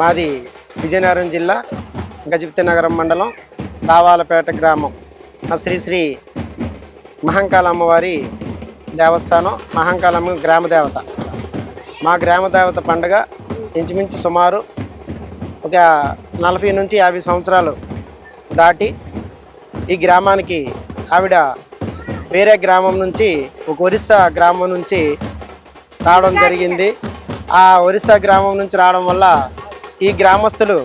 మాది విజయనగరం జిల్లా గజపతి నగరం మండలం దావాలపేట గ్రామం. మా శ్రీ శ్రీ మహంకాళ అమ్మవారి దేవస్థానం మహంకాళమ్మ గ్రామ దేవత. మా గ్రామ దేవత పండుగ ఇంచుమించు సుమారు ఒక నలభై నుంచి యాభై సంవత్సరాలు దాటి ఈ గ్రామానికి ఆవిడ వేరే గ్రామం నుంచి ఒక ఒరిస్సా గ్రామం నుంచి రావడం జరిగింది. ఆ ఒరిస్సా గ్రామం నుంచి రావడం వల్ల ఈ గ్రామస్తులు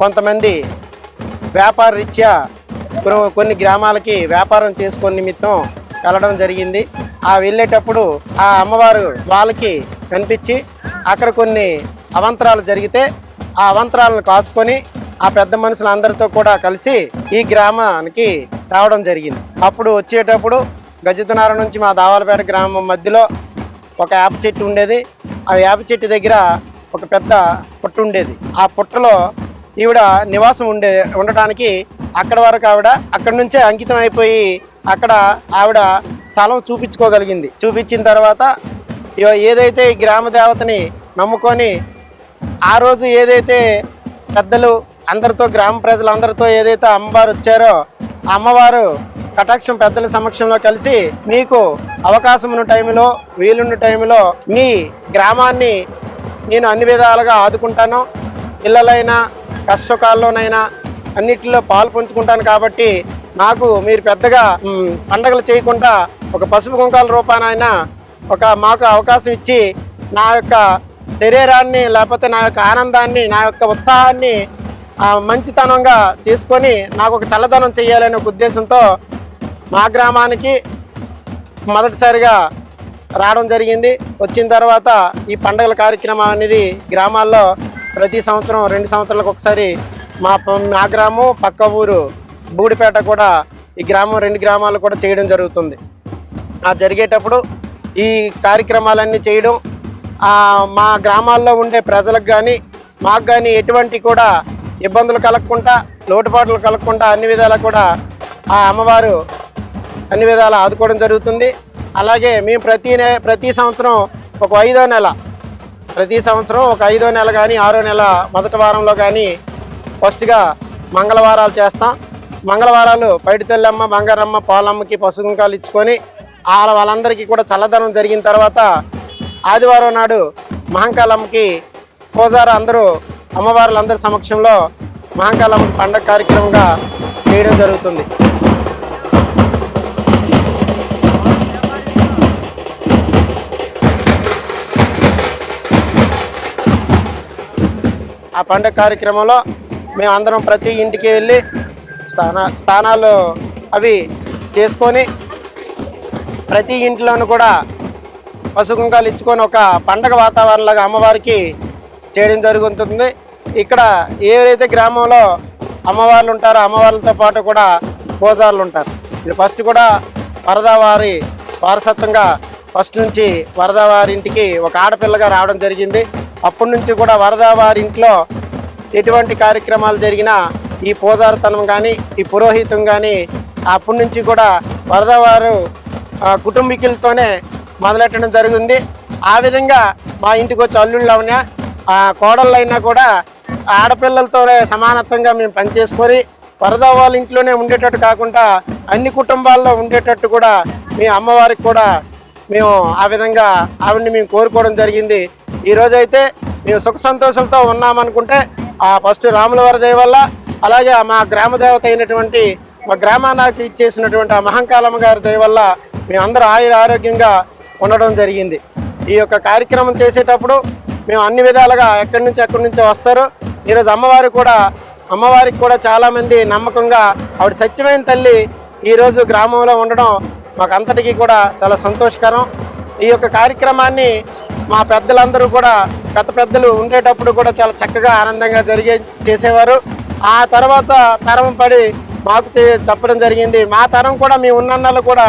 కొంతమంది వ్యాపార రీత్యా కొన్ని గ్రామాలకి వ్యాపారం చేసుకునే నిమిత్తం వెళ్ళడం జరిగింది. ఆ వెళ్ళేటప్పుడు ఆ అమ్మవారు వాళ్ళకి కనిపించి అక్కడ కొన్ని అవంతరాలు జరిగితే ఆ అవంతరాలను కాసుకొని ఆ పెద్ద మనుషులందరితో కూడా కలిసి ఈ గ్రామానికి రావడం జరిగింది. అప్పుడు వచ్చేటప్పుడు గజతునార నుంచి మా దావాలపేట గ్రామం మధ్యలో ఒక వేప చెట్టు ఉండేది. ఆ వేప చెట్టు దగ్గర ఒక పెద్ద పుట్ట ఉండేది. ఆ పుట్టలో ఈవిడ నివాసం ఉండే ఉండటానికి అక్కడ వరకు ఆవిడ అక్కడి నుంచే అంకితం అయిపోయి అక్కడ ఆవిడ స్థలం చూపించుకోగలిగింది. చూపించిన తర్వాత ఏదైతే ఈ గ్రామ దేవతని నమ్ముకొని ఆ రోజు ఏదైతే పెద్దలు అందరితో గ్రామ ప్రజలందరితో ఏదైతే అమ్మవారు వచ్చారో ఆ అమ్మవారు కటాక్షం పెద్దల సమక్షంలో కలిసి మీకు అవకాశం ఉన్న టైంలో వీలున్న టైంలో మీ గ్రామాన్ని నేను అన్ని విధాలుగా ఆదుకుంటాను. పిల్లలైనా కష్టకాల్లోనైనా అన్నిటిలో పాలు పంచుకుంటాను కాబట్టి నాకు మీరు పెద్దగా పండగలు చేయకుండా ఒక పసుపు కుంకాల రూపానైనా ఒక మాకు అవకాశం ఇచ్చి నా యొక్క శరీరాన్ని లేకపోతే నా యొక్క ఆనందాన్ని నా యొక్క ఉత్సాహాన్ని మంచితనంగా చేసుకొని నాకు ఒక చల్లదనం చేయాలనే ఒక ఉద్దేశంతో మా గ్రామానికి మొదటిసారిగా రావడం జరిగింది. వచ్చిన తర్వాత ఈ పండుగల కార్యక్రమం అనేది గ్రామాల్లో ప్రతి సంవత్సరం రెండు సంవత్సరాలకు ఒకసారి మా మా గ్రామం పక్క ఊరు బూడిపేట కూడా ఈ గ్రామం రెండు గ్రామాలు కూడా చేయడం జరుగుతుంది. ఆ జరిగేటప్పుడు ఈ కార్యక్రమాలన్నీ చేయడం మా గ్రామాల్లో ఉండే ప్రజలకు కానీ మాకు కానీ ఎటువంటి కూడా ఇబ్బందులు కలగకుండా లోటుపాట్లు కలగకుండా అన్ని విధాలా కూడా ఆ అమ్మవారు అన్ని విధాలా ఆదుకోవడం జరుగుతుంది. అలాగే మేము ప్రతి నె ప్రతి సంవత్సరం ఒక ఐదో నెల ప్రతి సంవత్సరం ఒక ఐదో నెల కానీ ఆరో నెల మొదటి వారంలో కానీ ఫస్ట్గా మంగళవారాలు చేస్తాం. మంగళవారాలు పైడి తెల్లమ్మ బంగారమ్మ పాలమ్మకి పసుకుంకాలు ఇచ్చుకొని వాళ్ళ వాళ్ళందరికీ కూడా చల్లదనం జరిగిన తర్వాత ఆదివారం నాడు మహంకాలమ్మకి పూజారు అందరూ అమ్మవార్లందరి సమక్షంలో మహంకాలమ్మ పండగ కార్యక్రమంగా చేయడం జరుగుతుంది. ఆ పండగ కార్యక్రమంలో మేము అందరం ప్రతి ఇంటికి వెళ్ళి స్థాన స్థానాలు అవి చేసుకొని ప్రతి ఇంట్లోనూ కూడా పసుకుంకాలు ఇచ్చుకొని ఒక పండగ వాతావరణంలాగా అమ్మవారికి చేయడం జరుగుతుంది. ఇక్కడ ఏదైతే గ్రామంలో అమ్మవార్లు ఉంటారో అమ్మవార్లతో పాటు కూడా పూజారులు ఉంటారు. ఇది ఫస్ట్ కూడా వరదావారి వారసత్వంగా ఫస్ట్ నుంచి వరదావారి ఇంటికి ఒక ఆడపిల్లగా రావడం జరిగింది. అప్పటి నుంచి కూడా వరదావారి ఇంట్లో ఎటువంటి కార్యక్రమాలు జరిగినా ఈ పూజారితనం కానీ ఈ పురోహితం కానీ అప్పటి నుంచి కూడా వరద వారు కుటుంబీకులతోనే మొదలెట్టడం జరిగింది. ఆ విధంగా మా ఇంటికి వచ్చి అల్లుళ్ళు అవునా ఆ కోడళ్ళైనా కూడా ఆడపిల్లలతోనే సమానత్వంగా మేము పనిచేసుకొని వరద వాళ్ళ ఇంట్లోనే ఉండేటట్టు కాకుండా అన్ని కుటుంబాల్లో ఉండేటట్టు కూడా మీ అమ్మవారికి కూడా మేము ఆ విధంగా ఆవిడని మేము కోరుకోవడం జరిగింది. ఈ రోజైతే మేము సుఖ సంతోషంతో ఉన్నామనుకుంటే ఆ ఫస్ట్ రాముల వారి దయ వల్ల అలాగే మా గ్రామ దేవత అయినటువంటి మా గ్రామానికి ఇచ్చేసినటువంటి ఆ మహంకాలమ్మ గారి దయ వల్ల మేము అందరూ ఆయుర ఆరోగ్యంగా ఉండడం జరిగింది. ఈ యొక్క కార్యక్రమం చేసేటప్పుడు మేము అన్ని విధాలుగా ఎక్కడి నుంచి ఎక్కడి నుంచో వస్తారు ఈరోజు అమ్మవారు కూడా అమ్మవారికి కూడా చాలామంది నమ్మకంగా ఆవిడ సత్యమైన తల్లి ఈరోజు గ్రామంలో ఉండడం మాకు అంతటికీ కూడా చాలా సంతోషకరం. ఈ యొక్క కార్యక్రమాన్ని మా పెద్దలందరూ కూడా పెద్ద పెద్దలు ఉండేటప్పుడు కూడా చాలా చక్కగా ఆనందంగా జరిగే చేసేవారు. ఆ తర్వాత తరం పడి మాకు చే- చెప్పడం జరిగింది. మా తరం కూడా మీ ఉన్నన్నలు కూడా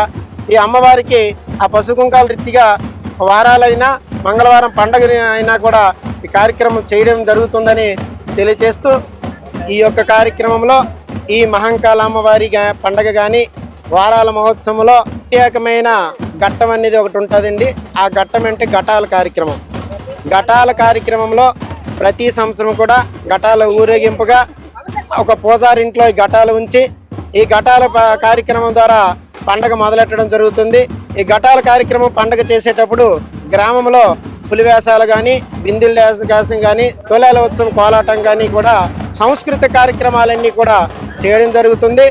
ఈ అమ్మవారికి ఆ పశుకుంకాల రీతిగా వారాలైనా మంగళవారం పండగ అయినా కూడా ఈ కార్యక్రమం చేయడం జరుగుతుందని తెలియజేస్తూ ఈ యొక్క కార్యక్రమంలో ఈ మహంకాళ అమ్మవారి పండగ కానీ వారాల మహోత్సవంలో ప్రత్యేకమైన ఘట్టం అనేది ఒకటి ఉంటుందండి. ఆ ఘట్టం అంటే ఘటాల కార్యక్రమం. ఘటాల కార్యక్రమంలో ప్రతి సంవత్సరం కూడా ఘటాల ఊరేగింపుగా ఒక పూజారింట్లో ఈ ఘటాలు ఉంచి ఈ ఘటాల కార్యక్రమం ద్వారా పండగ మొదలెట్టడం జరుగుతుంది. ఈ ఘటాల కార్యక్రమం పండగ చేసేటప్పుడు గ్రామంలో పులివేషాలు కానీ బిందులు వేసం కానీ తొలాల ఉత్సవం కోలాటం కానీ కూడా సాంస్కృతిక కార్యక్రమాలన్నీ కూడా చేయడం జరుగుతుంది.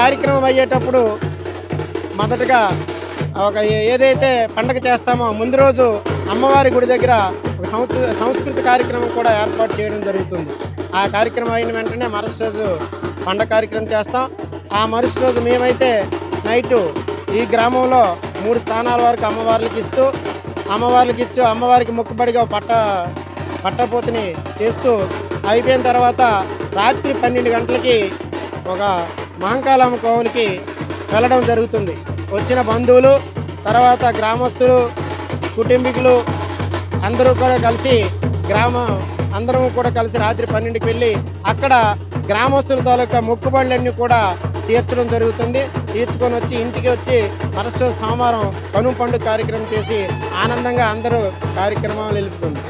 కార్యక్రమం అయ్యేటప్పుడు మొదటగా ఒక ఏదైతే పండగ చేస్తామో ముందు రోజు అమ్మవారి గుడి దగ్గర ఒక సంస్కృతి కార్యక్రమం కూడా ఏర్పాటు చేయడం జరుగుతుంది. ఆ కార్యక్రమం అయిన వెంటనే మరుసటి రోజు పండగ కార్యక్రమం చేస్తాం. ఆ మరుసటి రోజు మేమైతే నైటు ఈ గ్రామంలో మూడు స్థానాల వరకు అమ్మవార్లకి ఇస్తూ అమ్మవార్లకి ఇచ్చు అమ్మవారికి మొక్కుబడిగా పట్ట పట్టపోతుని చేస్తూ అయిపోయిన తర్వాత రాత్రి పన్నెండు గంటలకి ఒక మహంకాళమ్మ కోవులకి వెళ్ళడం జరుగుతుంది. వచ్చిన బంధువులు తర్వాత గ్రామస్తులు కుటుంబీకులు అందరూ కూడా కలిసి గ్రామ అందరం కూడా కలిసి రాత్రి పన్నెండుకి వెళ్ళి అక్కడ గ్రామస్తుల తాలూకా మొక్కుబడులన్నీ కూడా తీర్చడం జరుగుతుంది. తీర్చుకొని వచ్చి ఇంటికి వచ్చి మరుసటి సోమవారం కనుమ పండుగ కార్యక్రమం చేసి ఆనందంగా అందరూ కార్యక్రమాలు నిలుపుతుంది.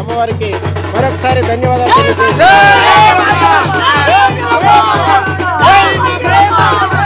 అమ్మవారికి మరొకసారి ధన్యవాదాలు తెలియజేస్తున్నాను. Ei, me!